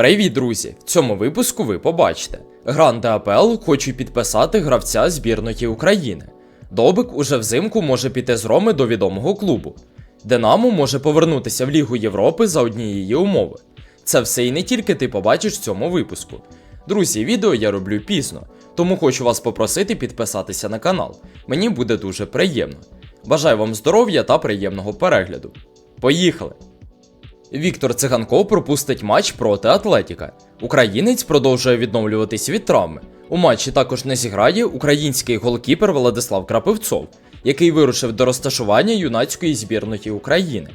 Привіт, друзі! В цьому випуску ви побачите. Гранди АПЛ хочуть підписати гравця збірної України. Добик уже взимку може піти з Роми до відомого клубу. Динамо може повернутися в Лігу Європи за однієї умови. Це все і не тільки ти побачиш в цьому випуску. Друзі, відео я роблю пізно, тому хочу вас попросити підписатися на канал. Мені буде дуже приємно. Бажаю вам здоров'я та приємного перегляду. Поїхали! Віктор Циганков пропустить матч проти Атлетіка. Українець продовжує відновлюватись від травми. У матчі також не зіграє український голкіпер Владислав Крапивцов, який вирушив до розташування юнацької збірної України.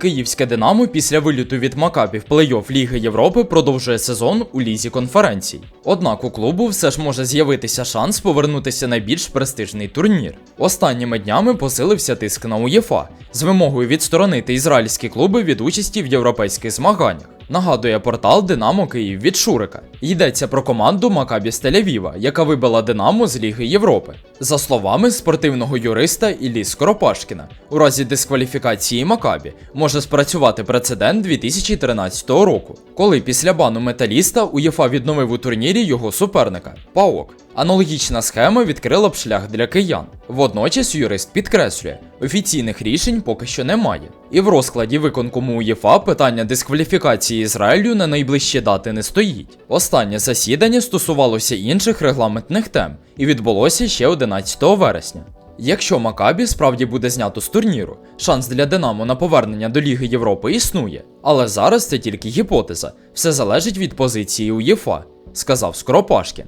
Київське Динамо після виліту від Макабі в плей-офф Ліги Європи продовжує сезон у лізі конференцій. Однак у клубу все ж може з'явитися шанс повернутися на більш престижний турнір. Останніми днями посилився тиск на УЄФА з вимогою відсторонити ізраїльські клуби від участі в європейських змаганнях. Нагадує портал Динамо Київ від Шурика. Йдеться про команду Макабі з Тель-Авіва, яка вибила Динамо з Ліги Європи. За словами спортивного юриста Іллі Скоропашкіна, у разі дискваліфікації Макабі може спрацювати прецедент 2013 року, коли після бану металіста УЄФА відновив у турнірі його суперника ПАОК. Аналогічна схема відкрила б шлях для киян. Водночас юрист підкреслює, офіційних рішень поки що немає. І в розкладі виконкому УЄФА питання дискваліфікації Ізраїлю на найближчі дати не стоїть. Останнє засідання стосувалося інших регламентних тем і відбулося ще 11 вересня. Якщо Макабі справді буде знято з турніру, шанс для Динамо на повернення до Ліги Європи існує. Але зараз це тільки гіпотеза, все залежить від позиції УЄФА, сказав Скоропашкін.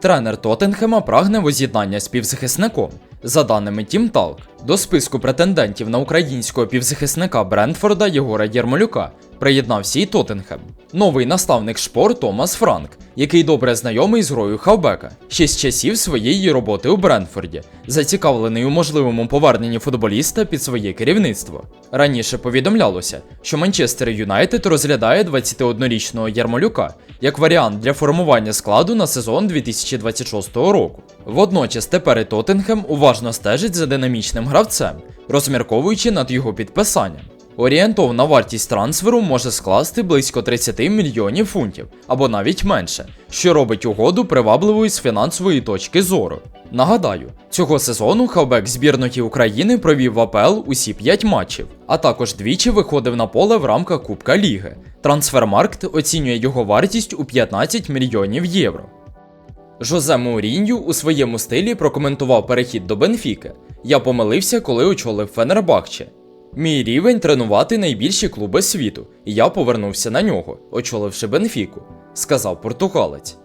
Тренер Тоттенхема прагне воз'єднання з півзахисником. За даними Team Talk, до списку претендентів на українського півзахисника Брентфорда Єгора Єрмолюка приєднався і Тоттенхем. Новий наставник шпор Томас Франк, який добре знайомий з грою Хавбека, ще з часів своєї роботи у Брентфорді, зацікавлений у можливому поверненні футболіста під своє керівництво. Раніше повідомлялося, що Манчестер Юнайтед розглядає 21-річного Ярмолюка як варіант для формування складу на сезон 2026 року. Водночас тепер і Тоттенхем уважно стежить за динамічним гравцем, розмірковуючи над його підписанням. Орієнтовна вартість трансферу може скласти близько 30 мільйонів фунтів або навіть менше, що робить угоду привабливою з фінансової точки зору. Нагадаю, цього сезону хавбек збірної України провів в АПЛ усі 5 матчів, а також двічі виходив на поле в рамках Кубка Ліги. Трансфермаркт оцінює його вартість у 15 мільйонів євро. Жозе Маурінью у своєму стилі прокоментував перехід до Бенфіки. Я помилився, коли очолив Фенербахче. Мій рівень тренувати найбільші клуби світу, і я повернувся на нього, очоливши Бенфіку, сказав португалець.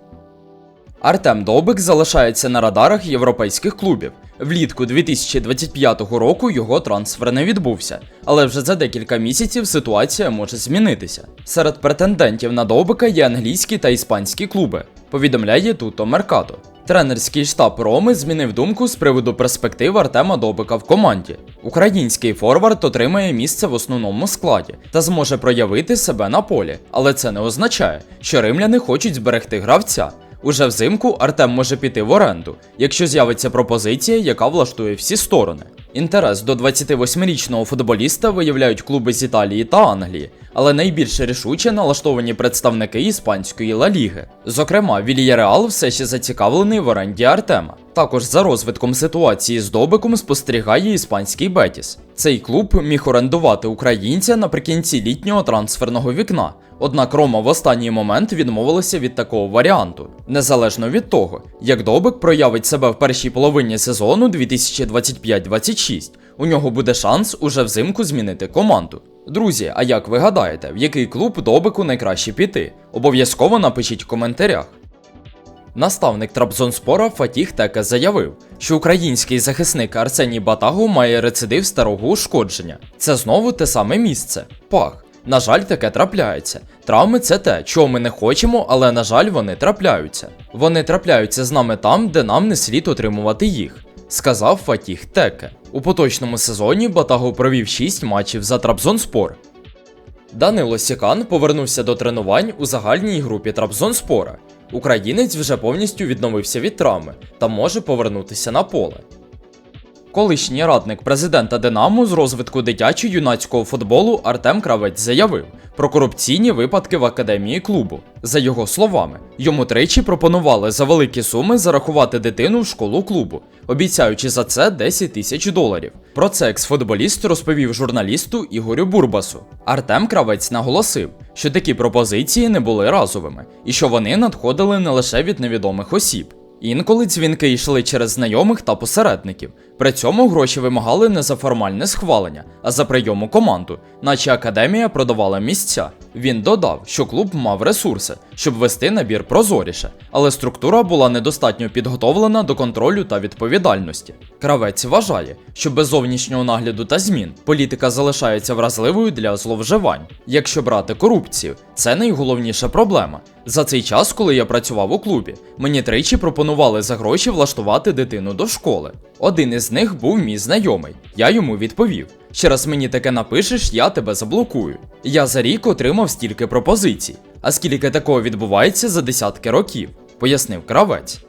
Артем Довбик залишається на радарах європейських клубів. Влітку 2025 року його трансфер не відбувся, але вже за декілька місяців ситуація може змінитися. Серед претендентів на Довбика є англійські та іспанські клуби, повідомляє Туто Меркато. Тренерський штаб Роми змінив думку з приводу перспектив Артема Добика в команді. Український форвард отримає місце в основному складі та зможе проявити себе на полі, але це не означає, що римляни хочуть зберегти гравця. Уже взимку Артем може піти в оренду, якщо з'явиться пропозиція, яка влаштує всі сторони. Інтерес до 28-річного футболіста виявляють клуби з Італії та Англії, але найбільш рішуче налаштовані представники іспанської Ла Ліги. Зокрема, Вільяреал все ще зацікавлений в оренді Артема. Також за розвитком ситуації з Добиком спостерігає іспанський Бетіс. Цей клуб міг орендувати українця наприкінці літнього трансферного вікна. Однак Рома в останній момент відмовилася від такого варіанту. Незалежно від того, як Добик проявить себе в першій половині сезону 2025-26, у нього буде шанс уже взимку змінити команду. Друзі, а як ви гадаєте, в який клуб Добику найкраще піти? Обов'язково напишіть в коментарях. Наставник Трабзонспора Фатіх Теке заявив, що український захисник Арсеній Батагу має рецидив старого ушкодження. Це знову те саме місце пах. На жаль, таке трапляється. Травми це те, чого ми не хочемо, але на жаль, вони трапляються. Вони трапляються з нами там, де нам не слід отримувати їх, сказав Фатіх Теке. У поточному сезоні Батагу провів 6 матчів за Трабзонспор. Данило Сікан повернувся до тренувань у загальній групі Трабзонспора. Українець вже повністю відновився від травми та може повернутися на поле. Колишній радник президента Динамо з розвитку дитячо-юнацького футболу Артем Кравець заявив про корупційні випадки в академії клубу. За його словами, йому тричі пропонували за великі суми зарахувати дитину в школу клубу, обіцяючи за це 10 тисяч доларів. Про це екс-футболіст розповів журналісту Ігорю Бурбасу. Артем Кравець наголосив, що такі пропозиції не були разовими і що вони надходили не лише від невідомих осіб. Інколи дзвінки йшли через знайомих та посередників. При цьому гроші вимагали не за формальне схвалення, а за прийому команду, наче академія продавала місця. Він додав, що клуб мав ресурси, щоб вести набір прозоріше, але структура була недостатньо підготовлена до контролю та відповідальності. Кравець вважає, що без зовнішнього нагляду та змін політика залишається вразливою для зловживань. Якщо брати корупцію, це найголовніша проблема. За цей час, коли я працював у клубі, мені тричі пропонували за гроші влаштувати дитину до школи. Один із них був мій знайомий. Я йому відповів: ще раз мені таке напишеш, я тебе заблокую. Я за рік отримав стільки пропозицій, а скільки такого відбувається за десятки років, пояснив кравець.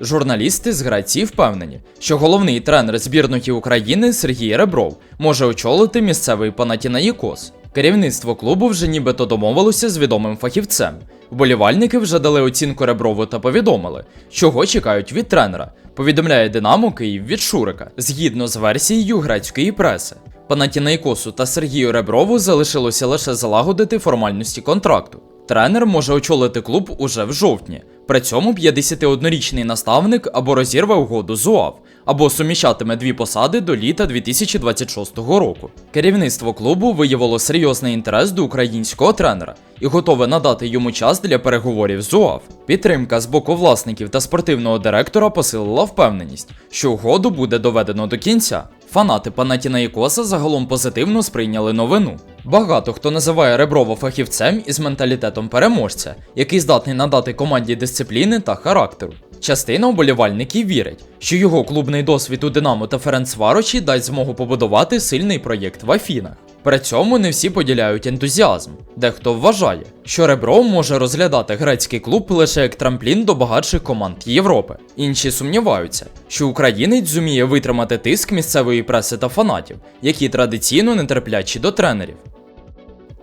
Журналісти з Грації впевнені, що головний тренер збірної України Сергій Ребров може очолити місцевий Панатінаїкос. Керівництво клубу вже нібито домовилося з відомим фахівцем. Вболівальники вже дали оцінку Реброву та повідомили, чого чекають від тренера. Повідомляє Динамо Київ від Шурика, згідно з версією грецької преси. Панатінаїкосу та Сергію Реброву залишилося лише залагодити формальності контракту. Тренер може очолити клуб уже в жовтні. При цьому 51-річний наставник або розірве угоду з УАВ, або суміщатиме дві посади до літа 2026 року. Керівництво клубу виявило серйозний інтерес до українського тренера і готове надати йому час для переговорів з УАВ. Підтримка з боку власників та спортивного директора посилила впевненість, що угоду буде доведено до кінця. Фанати Панатінаїкоса загалом позитивно сприйняли новину. Багато хто називає Реброва фахівцем із менталітетом переможця, який здатний надати команді дисципліни та характеру. Частина вболівальників вірить, що його клубний досвід у Динамо та Ференцварочі дасть змогу побудувати сильний проєкт в Афінах. При цьому не всі поділяють ентузіазм. Дехто вважає, що Ребров може розглядати грецький клуб лише як трамплін до багатших команд Європи. Інші сумніваються, що українець зуміє витримати тиск місцевої преси та фанатів, які традиційно нетерплячі до тренерів.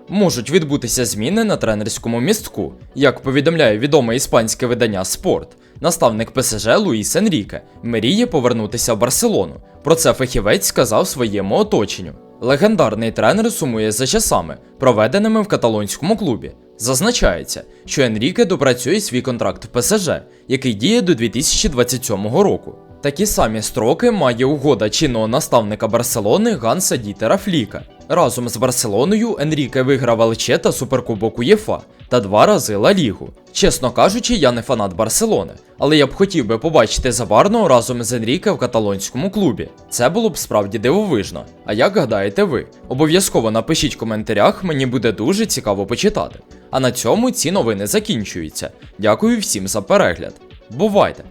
Можуть відбутися зміни на тренерському містку, як повідомляє відоме іспанське видання Спорт. Наставник ПСЖ Луїс Енріке мріє повернутися в Барселону. Про це фахівець сказав своєму оточенню. Легендарний тренер сумує за часами, проведеними в каталонському клубі. Зазначається, що Енріке допрацює свій контракт в ПСЖ, який діє до 2027 року. Такі самі строки має угода чинного наставника Барселони Ганса Дітера Фліка. Разом з Барселоною Енріке виграв ЛЧ та Суперкубок УЄФА та два рази Ла Лігу. Чесно кажучи, я не фанат Барселони, але я б хотів би побачити Заварного разом з Енріке в каталонському клубі. Це було б справді дивовижно. А як гадаєте ви? Обов'язково напишіть в коментарях, мені буде дуже цікаво почитати. А на цьому ці новини закінчуються. Дякую всім за перегляд. Бувайте!